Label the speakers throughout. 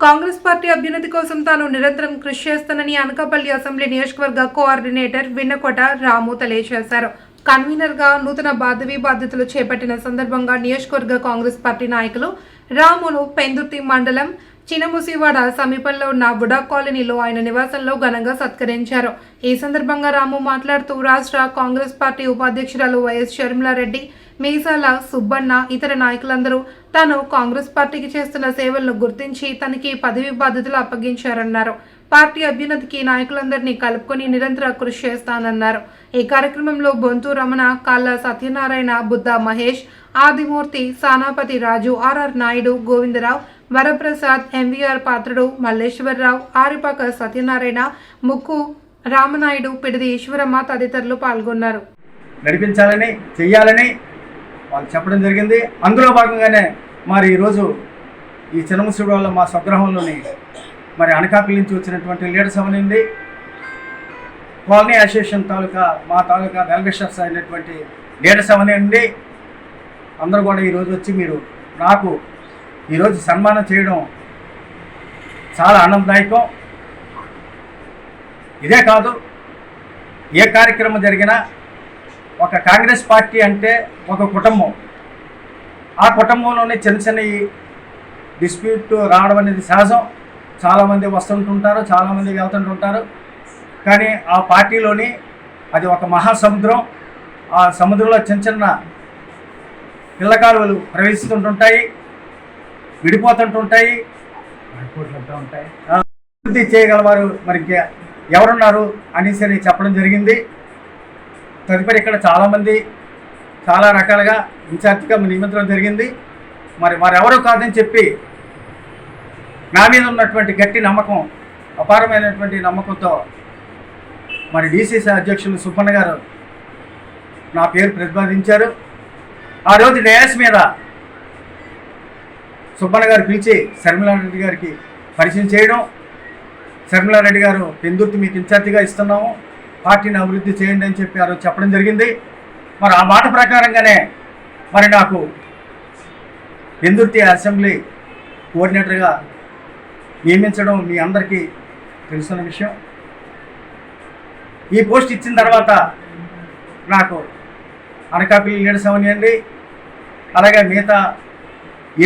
Speaker 1: Congress party అభ్యున్నతి కోసం తాను నిరంతరం కృషి చేస్తానని అనకాపల్లి అసెంబ్లీ నియోజకవర్గ కోఆర్డినేటర్ విన్నకోట రాము తెలియజేశారు. కన్వీనర్గా నూతన బాధవి బాధ్యతలు చేపట్టిన సందర్భంగా నియోజకవర్గ కాంగ్రెస్ పార్టీ నాయకులు రామును పెందుర్తి మండలం చినముసివాడ సమీపంలో ఉన్న బుడా కాలనీలో ఆయన నివాసంలో ఘనంగా సత్కరించారు. ఈ సందర్భంగా రాము మాట్లాడుతూ రాష్ట్ర కాంగ్రెస్ పార్టీ ఉపాధ్యక్షురాలు వైఎస్ షర్మిలారెడ్డి మీసాల సుబ్బన్న ఇతర నాయకులందరూ తాను కాంగ్రెస్ పార్టీకి చేస్తున్న సేవలను గుర్తించి తనకి పదవి బాధ్యతలు అప్పగించారన్నారు. పార్టీ అభ్యున్నతికి నాయకులందరినీ కలుపుకొని నిరంతర కృషి చేస్తానన్నారు. ఈ కార్యక్రమంలో బొంతు రమణ కాళ్ళ సత్యనారాయణ బుద్ధ మహేష్ ఆదిమూర్తి సానాపతి రాజు ఆర్ఆర్ నాయుడు గోవిందరావు వరప్రసాద్ ఎంవీఆర్ పాత్రుడు మల్లేశ్వరరావు ఆరిపాక సత్యనారాయణ ముక్కు రామనాయుడు పిడిది ఈశ్వరమ్మ తదితరులు పాల్గొన్నారు.
Speaker 2: నడిపించాలని చేయాలని వాళ్ళు చెప్పడం జరిగింది. అందులో భాగంగానే మరి ఈరోజు ఈ చిన్నముసుడు వల్ల మా స్వగ్రహంలోని మరి అనకాపల్లి నుంచి వచ్చినటువంటి లీడర్స్ అవనింది. కాలనీ అసోసియేషన్ తాలూకా మా తాలూకా వెల్విషర్స్ అయినటువంటి లీడర్స్ అవనివ్వండి అందరూ కూడా ఈరోజు వచ్చి మీరు నాకు ఈరోజు సన్మానం చేయడం చాలా ఆనందదాయకం. ఇదే కాదు ఏ కార్యక్రమం జరిగినా ఒక కాంగ్రెస్ పార్టీ అంటే ఒక కుటుంబం. ఆ కుటుంబంలోనే చిన్న చిన్న డిస్ప్యూట్ రావడం అనేది సహజం. చాలామంది వస్తుంటుంటారు చాలామంది వెళ్తుంటుంటారు. కానీ ఆ పార్టీలోని అది ఒక మహాసముద్రం. ఆ సముద్రంలో చిన్న చిన్న పిల్లకాలువలు ప్రవేశిస్తుంటుంటాయి విడిపోతుంటుంటాయి. అభివృద్ధి చేయగలవారు మరి ఎవరున్నారు అనేసి అని చెప్పడం జరిగింది. తదుపరి ఇక్కడ చాలామంది చాలా రకాలుగా ఇన్ఛార్జ్గా నియమించడం జరిగింది. మరి మరెవరూ కాదని చెప్పి నా మీద ఉన్నటువంటి గట్టి నమ్మకం అపారమైనటువంటి నమ్మకంతో మరి డీసీసీ అధ్యక్షులు సుబ్బన్న గారు నా పేరు ప్రతిపాదించారు. ఆ రోజు డయాస్ మీద సుబ్బన్న గారు పిలిచి శర్మిలారెడ్డి గారికి పరిచయం చేయడం శర్మిలారెడ్డి గారు పెందుర్తి మీకు ఇన్ఛార్జిగా ఇస్తున్నాము. పార్టీని అభివృద్ధి చేయండి అని చెప్పారు చెప్పడం జరిగింది. మరి ఆ మాట ప్రకారంగానే మరి నాకు ఎందుర్తి అసెంబ్లీ కోఆర్డినేటర్గా నియమించడం మీ అందరికీ తెలుసున్న విషయం. ఈ పోస్ట్ ఇచ్చిన తర్వాత నాకు అనకాపల్లి లీడర్స్ అవనివ్వండి అలాగే మిగతా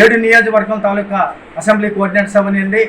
Speaker 2: ఏడు నియోజకవర్గం తాలూకా అసెంబ్లీ కోఆర్డినేటర్స్ అవనివ్వండి